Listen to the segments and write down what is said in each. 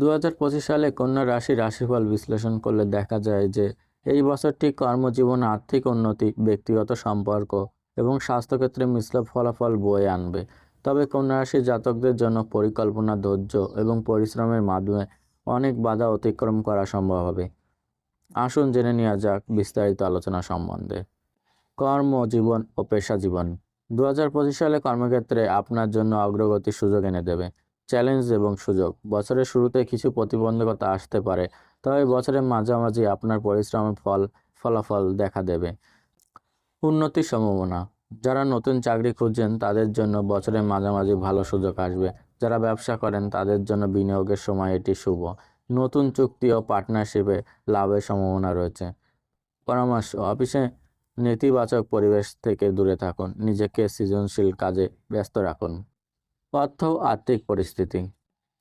দু হাজার পঁচিশ সালে কন্যা রাশি রাশিফল বিশ্লেষণ করলে দেখা যায় যে এই বছরটি কর্মজীবন, আর্থিক উন্নতি, ব্যক্তিগত সম্পর্ক এবং স্বাস্থ্যক্ষেত্রে মিশ্র ফলাফল বয়ে আনবে। তবে কন্যা রাশি জাতকদের জন্য পরিকল্পনা ধৈর্য এবং পরিশ্রমের মাধ্যমে অনেক বাধা অতিক্রম করা সম্ভব হবে। আসুন জেনে নেওয়া যাক বিস্তারিত আলোচনা সম্বন্ধে। কর্মজীবন ও পেশা জীবন দু হাজার পঁচিশ সালে কর্মক্ষেত্রে আপনার জন্য অগ্রগতির সুযোগ এনে দেবে। চ্যালেঞ্জ এবং সুযোগ। বছরের শুরুতে কিছু প্রতিবন্ধকতা আসতে পারে, তবে বছরের মাঝামাঝি আপনার পরিশ্রমের ফল, ফলাফল দেখা দেবে। উন্নতির সম্ভাবনা। যারা নতুন চাকরি খুঁজছেন, তাদের জন্য বছরের মাঝামাঝি ভালো সুযোগ আসবে। যারা ব্যবসা করেন, তাদের জন্য বিনিয়োগের সময় এটি শুভ। নতুন চুক্তি ও পার্টনারশিপে লাভের সম্ভাবনা রয়েছে। পরামর্শ, অফিসে নেতিবাচক পরিবেশ থেকে দূরে থাকুন। নিজেকে সৃজনশীল কাজে ব্যস্ত রাখুন। অর্থ ও আর্থিক পরিস্থিতি।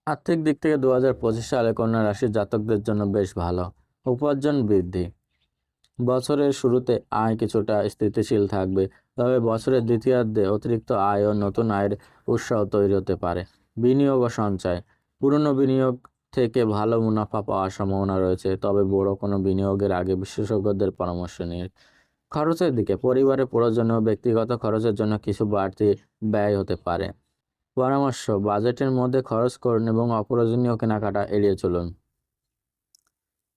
আর্থিক দিক থেকে দু হাজার পঁচিশ সালে কন্যা রাশির জাতকদের জন্য বেশ ভালো। উপার্জন বৃদ্ধি। বছরের শুরুতে আয় কিছুটা স্থিতিশীল থাকবে, তবে বছরের দ্বিতীয়ার্ধে অতিরিক্ত আয় ও নতুন আয়ের উৎসাহ তৈরি হতে পারে। বিনিয়োগ ও সঞ্চয়। পুরনো বিনিয়োগ থেকে ভালো মুনাফা পাওয়ার সম্ভাবনা রয়েছে, তবে বড় কোনো বিনিয়োগের আগে বিশেষজ্ঞদের পরামর্শ নিয়ে খরচের দিকে। পরিবারের প্রয়োজনীয় ব্যক্তিগত খরচের জন্য কিছু বাড়তি ব্যয় হতে পারে। পরামর্শ, বাজেটের মধ্যে খরচ করুন এবং অপ্রয়োজনীয় কেনাকাটা এড়িয়ে চলুন।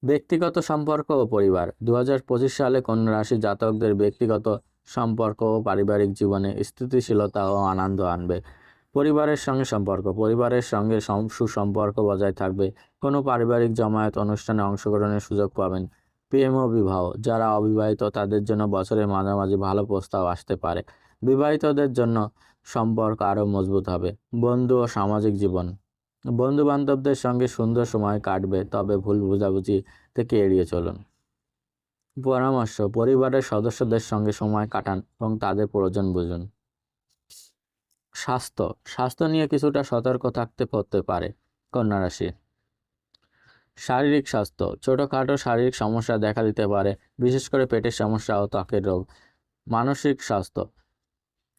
ব্যক্তিগত সম্পর্ক ও পরিবার দু হাজার পঁচিশ সালে কন্যা রাশি জাতকদের ব্যক্তিগত সম্পর্ক ও পারিবারিক জীবনে স্থিতিশীলতা ও আনন্দ আনবে। পরিবারের সঙ্গে সম্পর্ক, পরিবারের সঙ্গে সম- সুসম্পর্ক বজায় থাকবে। কোনো পারিবারিক জমায়েত অনুষ্ঠানে অংশগ্রহণের সুযোগ পাবেন। প্রেম ও বিবাহ, যারা অবিবাহিত তাদের জন্য বছরের মাঝামাঝি ভালো প্রস্তাব আসতে পারে। বিবাহিতদের জন্য সম্পর্ক আরও মজবুত হবে। বন্ধু ও সামাজিক জীবন। বন্ধু বান্ধবদের সঙ্গে সুন্দর সময় কাটবে, তবে ভুল বোঝাবুঝি থেকে এড়িয়ে চলুন। পরামর্শ, পরিবারের সদস্যদের সঙ্গে সময় কাটান এবং তাদের প্রয়োজন বুঝুন। স্বাস্থ্য স্বাস্থ্য নিয়ে কিছুটা সতর্ক থাকতে পড়তে পারে কন্যা রাশি। শারীরিক স্বাস্থ্য, ছোটোখাটো শারীরিক সমস্যা দেখা দিতে পারে, বিশেষ করে পেটের সমস্যা ও ত্বকের রোগ। মানসিক স্বাস্থ্য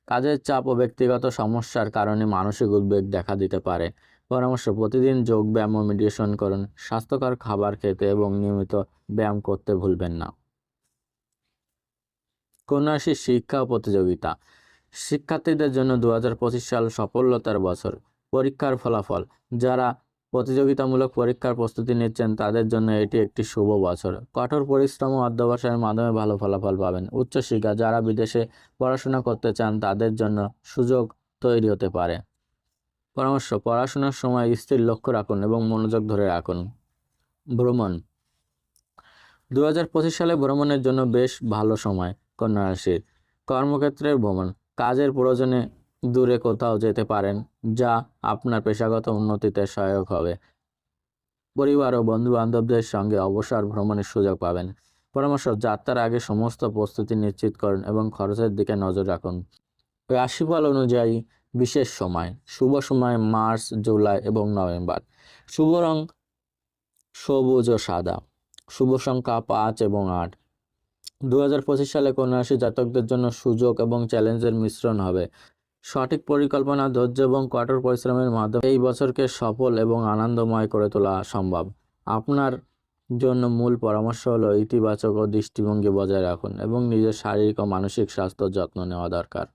কাজের চাপ ও ব্যক্তিগত সমস্যার কারণে মানসিক উদ্বেগ দেখা দিতে পারে। পরামর্শ, প্রতিদিন যোগ ব্যায়াম ও মেডিটেশন করুন। স্বাস্থ্যকর খাবার খেতে এবং নিয়মিত ব্যায়াম করতে ভুলবেন না। কন্যাশ্রী শিক্ষা প্রতিযোগিতা। শিক্ষার্থীদের জন্য দু হাজার পঁচিশ সাল সফলতার বছর। পরীক্ষার ফলাফল। যারা প্রতিযোগিতামূলক পরীক্ষার প্রস্তুতি নিচ্ছেন, তাদের জন্য এটি একটি শুভ বছর। কঠোর পরিশ্রম ও অধ্যবসায়ের মাধ্যমে ভালো ফলাফল পাবেন। উচ্চশিক্ষা যারা বিদেশে পড়াশোনা করতে চান, তাদের জন্য সুযোগ তৈরি হতে পারে। পরামর্শ, পড়াশোনার সময় স্থির লক্ষ্য রাখুন এবং মনোযোগ ধরে রাখুন। ভ্রমণ। দুই হাজার পঁচিশ সালে ভ্রমণের জন্য বেশ ভালো সময় কন্যা রাশির কর্মক্ষেত্রের ভ্রমণ। কাজের প্রয়োজনে দূরে কোথাও যেতে পারেন, যা আপনার পেশাগত উন্নতিতে সহায়ক হবে। পরিবার ও বন্ধু বান্ধবদের সঙ্গে অবসর ভ্রমণের সুযোগ পাবেন। পরামর্শ, যাত্রার আগে সমস্ত প্রস্তুতি নিশ্চিত করুন এবং খরচের দিকে নজর রাখুন। রাশিফল অনুযায়ী, বিশেষ সময়, শুভ সময় মার্চ, জুলাই এবং নভেম্বর। শুভ রং সবুজ ও সাদা। শুভ সংখ্যা পাঁচ এবং আট। দু সালে কন্যা রাশি জাতকদের জন্য সুযোগ এবং চ্যালেঞ্জের মিশ্রণ হবে। সঠিক পরিকল্পনা, ধৈর্য এবং কঠোর পরিশ্রমের মাধ্যমে এই বছরকে সফল এবং আনন্দময় করে তোলা সম্ভব। আপনার জন্য মূল পরামর্শ হলো ইতিবাচক ও দৃষ্টিভঙ্গি বজায় রাখুন এবং নিজের শারীরিক ও মানসিক স্বাস্থ্যর যত্ন নেওয়া দরকার।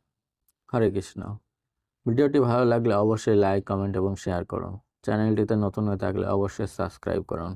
হরে কৃষ্ণ। ভিডিওটি ভালো লাগলে অবশ্যই লাইক, কমেন্ট এবং শেয়ার করুন। চ্যানেলটিতে নতুন হয়ে থাকলে অবশ্যই সাবস্ক্রাইব করুন।